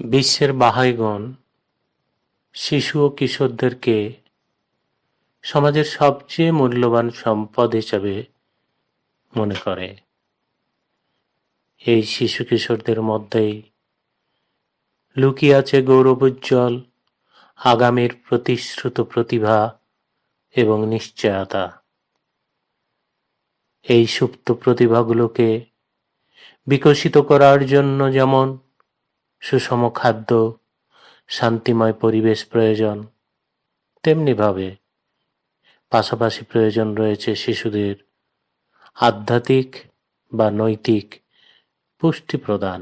বিশ্বের বাহাইগণ, শিশু ও কিশোরদেরকে সমাজের সবচেয়ে মূল্যবান সম্পদ হিসাবে মনে করে। এই শিশু কিশোরদের মধ্যেই লুকিয়ে আছে গৌরবোজ্জ্বল আগামীর প্রতিশ্রুত প্রতিভা এবং নিশ্চয়তা। এই সুপ্ত প্রতিভাগুলোকে বিকশিত করার জন্য যেমন সুষম খাদ্য, শান্তিময় পরিবেশ প্রয়োজন। তেমনিভাবে পাশাপাশি প্রয়োজন রয়েছে শিশুদের আধ্যাত্মিক বা নৈতিক পুষ্টি প্রদান।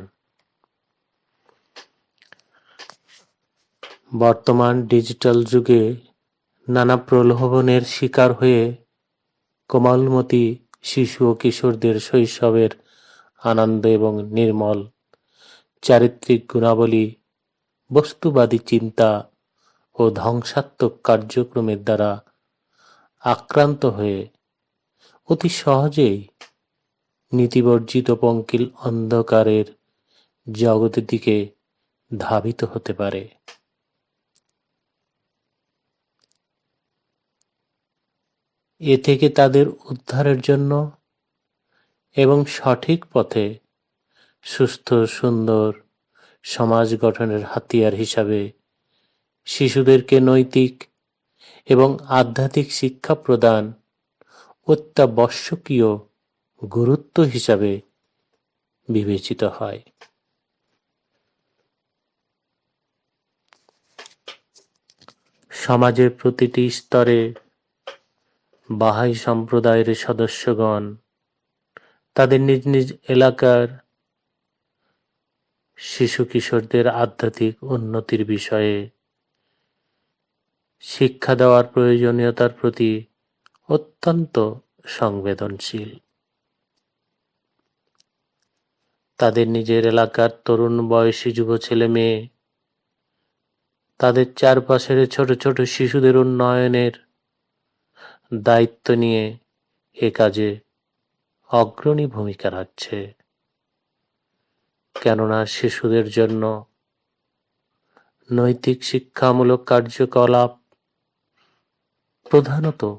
বর্তমান ডিজিটাল যুগে নানা প্রলোভনের শিকার হয়ে কোমলমতি শিশু ও কিশোরদের শৈশবের আনন্দ এবং নির্মল চারিত্রিক গুণাবলী, বস্তুবাদী চিন্তা ও ধ্বংসাত্মক কার্যক্রমের দ্বারা আক্রান্ত হয়ে অতি সহজেই নীতিবর্জিত পঙ্কিল অন্ধকারের জগতের দিকে ধাবিত হতে পারে। এ থেকে তাদের উদ্ধারের জন্য এবং সঠিক পথে সুস্থ, সুন্দর সমাজ গঠনের হাতিয়ার হিসাবে শিশুদেরকে নৈতিক এবং আধ্যাত্মিক শিক্ষা প্রদান অত্যাবশ্যকীয় গুরুত্ব হিসাবে বিবেচিত হয়। সমাজের প্রতিটি স্তরে বাহাই সম্প্রদায়ের সদস্যগণ তাদের নিজ নিজ এলাকার শিশু কিশোরদের আধ্যাত্মিক উন্নতির বিষয়ে। শিক্ষা দেওয়ার প্রয়োজনীয়তার প্রতি অত্যন্ত সংবেদনশীল। তাদের নিজের এলাকার তরুণ বয়সী যুব ছেলে মেয়ে, তাদের চারপাশের ছোট ছোট শিশুদের উন্নয়নের দায়িত্ব নিয়ে এ কাজে অগ্রণী ভূমিকা রাখছে। কেননা শিশুদের জন্য নৈতিক শিক্ষামূলক কার্যকলাপ প্রধানত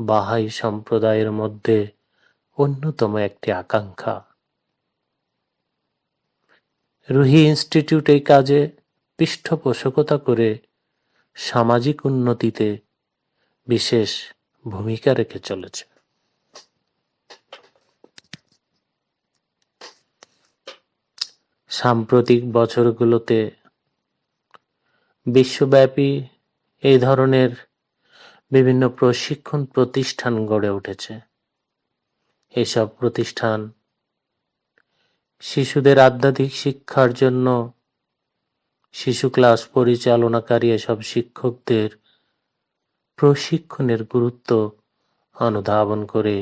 বাহাই সম্প্রদায়ের মধ্যে অন্যতম একটি আকাঙ্ক্ষা। রুহি ইনস্টিটিউট এই কাজে পৃষ্ঠপোষকতা করে সামাজিক উন্নতিতে বিশেষ ভূমিকা রেখে চলেছে। সাম্প্রতিক বছরগুলোতে বিশ্বব্যাপী এই ধরনের বিভিন্ন প্রশিক্ষণ প্রতিষ্ঠান গড়ে উঠেছে। এসব প্রতিষ্ঠান শিশুদের আধ্যাত্মিক শিক্ষার জন্য শিশু ক্লাস পরিচালনাকারী এসব শিক্ষকদের প্রশিক্ষণের গুরুত্ব অনুধাবন করে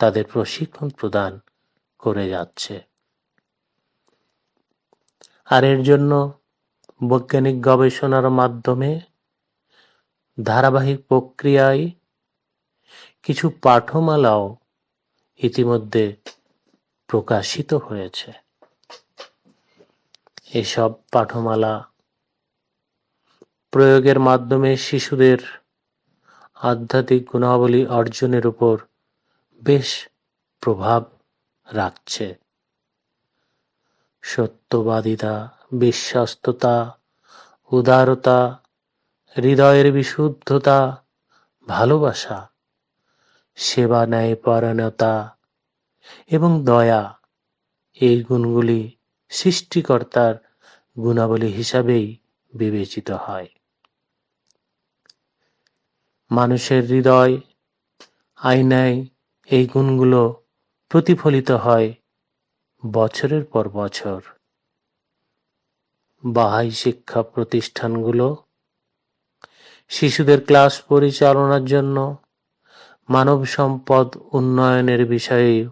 তাদের প্রশিক্ষণ প্রদান করে যাচ্ছে। আর এর জন্য বৈজ্ঞানিক গবেষণার মাধ্যমে ধারাবাহিক প্রক্রিয়ায় কিছু পাঠমালাও ইতিমধ্যে প্রকাশিত হয়েছে। এসব পাঠমালা প্রয়োগের মাধ্যমে শিশুদের আধ্যাত্মিক গুণাবলী অর্জনের উপর বেশ প্রভাব রাখছে। সত্যবাদিতা, বিশ্বস্ততা, উদারতা, হৃদয়ের বিশুদ্ধতা, ভালোবাসা, সেবা ন্যায় পরায়ণতা এবং দয়া, এই গুণগুলি সৃষ্টিকর্তার গুণাবলী হিসাবেই বিবেচিত হয়। মানুষের হৃদয় আয়নায় এই গুণগুলো প্রতিফলিত হয় বছরের পর বছর। বাহাই শিক্ষা প্রতিষ্ঠানগুলো, শিশুদের ক্লাস পরিচালনার জন্য, মানব সম্পদ উন্নয়নের বিষয়ে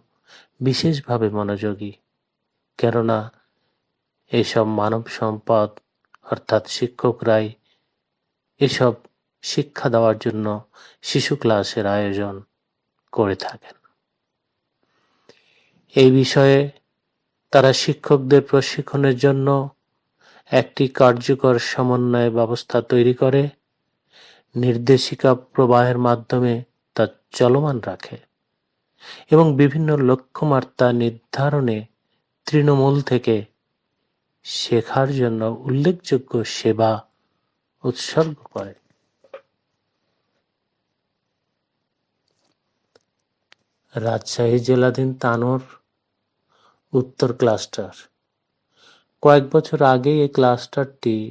বিশেষভাবে মনোযোগী। কেননা, এসব মানব সম্পদ, অর্থাৎ শিক্ষকরাই এসব শিক্ষা দেওয়ার জন্য শিশু ক্লাসের আয়োজন করে থাকেন। এই বিষয়ে তারা শিক্ষকদের প্রশিক্ষণের জন্য একটি কার্যকর সমন্বয় ব্যবস্থা তৈরি করে, নির্দেশিকা প্রবাহের মাধ্যমে তা চলমান রাখে এবং বিভিন্ন লক্ষ্যমাত্রা নির্ধারণে তৃণমূল থেকে শেখার জন্য উল্লেখযোগ্য সেবা উৎসর্গ করে। রাজশাহী জেলাধীন তানোর উত্তর ক্লাস্টার। কয়েক বছর আগে এই ক্লাস্টারটি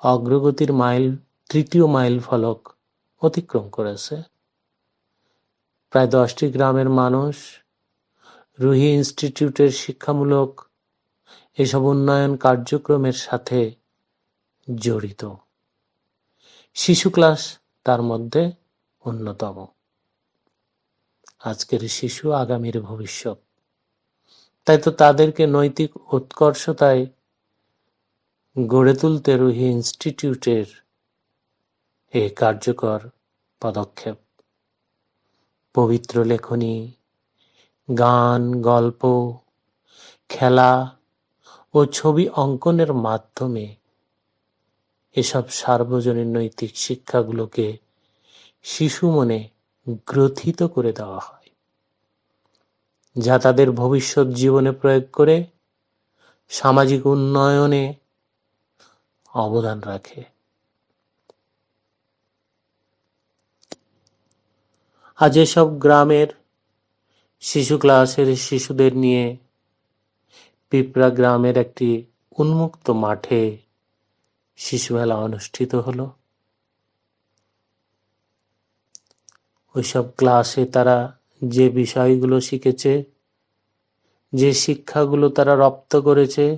অগ্রগতির মাইল, তৃতীয় মাইল ফলক অতিক্রম করেছে। প্রায় দশটি গ্রামের মানুষ, রুহি ইনস্টিটিউটের শিক্ষামূলক এসব উন্নয়ন কার্যক্রমের সাথে জড়িত। শিশু ক্লাস তার মধ্যে অন্যতম। আজকের শিশু, আগামীর ভবিষ্যৎ। তাই তো তাদেরকে নৈতিক উৎকর্ষতায় গড়ে তুলতে রুহি ইনস্টিটিউটের এ কার্যকর পদক্ষেপ। পবিত্র লেখনী, গান, গল্প, খেলা ও ছবি অঙ্কনের মাধ্যমে এসব সার্বজনীন নৈতিক শিক্ষাগুলোকে শিশু মনে গ্রথিত করে দেওয়া হয়, যা তাদের ভবিষ্যৎ জীবনে প্রয়োগ করে সামাজিক উন্নয়নে অবদান রাখে। আজ এসব গ্রামের শিশু ক্লাসের শিশুদের নিয়ে পিঁপড়া গ্রামের একটি উন্মুক্ত মাঠে শিশু মেলা অনুষ্ঠিত হলো। ওইসব ক্লাসে তারা যে বিষয়গুলো শিখেছে, যে শিক্ষাগুলো তারা রপ্ত করেছে,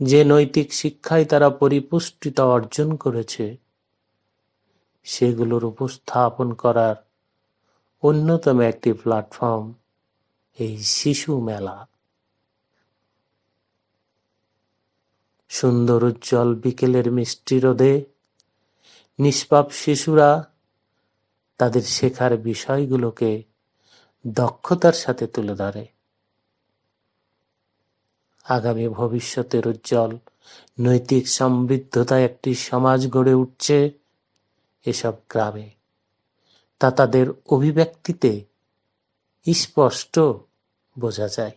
যে নৈতিক শিক্ষায় তারা পরিপুষ্টিতা অর্জন করেছে, সেগুলোর উপস্থাপন করার অন্যতম একটি প্ল্যাটফর্ম এই শিশু মেলা। সুন্দর উজ্জ্বল বিকেলের মিষ্টি রোদে নিষ্পাপ শিশুরা তাদের শেখার বিষয়গুলোকে দক্ষতার সাথে তুলে ধরে। আগামী ভবিষ্যতের উজ্জ্বল, নৈতিক সমৃদ্ধতায় একটি সমাজ গড়ে উঠছে এসব গ্রামে। তা তাদের অভিব্যক্তিতে স্পষ্ট বোঝা যায়।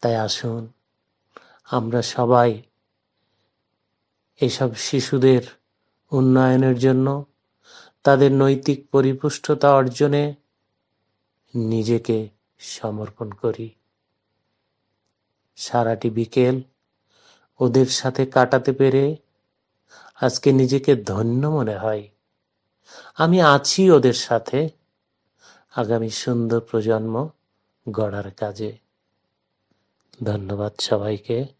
তাই আসুন, আমরা সবাই এসব শিশুদের উন্নয়নের জন্য, তাদের নৈতিক পরিপুষ্টতা অর্জনে নিজেকে সমর্পণ করি। সারাটি বিকেল ওদের সাথে কাটাতে পেরে আজকে নিজেকে ধন্য মনে হয়। আমি আছি ওদের সাথে আগামী সুন্দর প্রজন্ম গড়ার কাজে। ধন্যবাদ সবাইকে।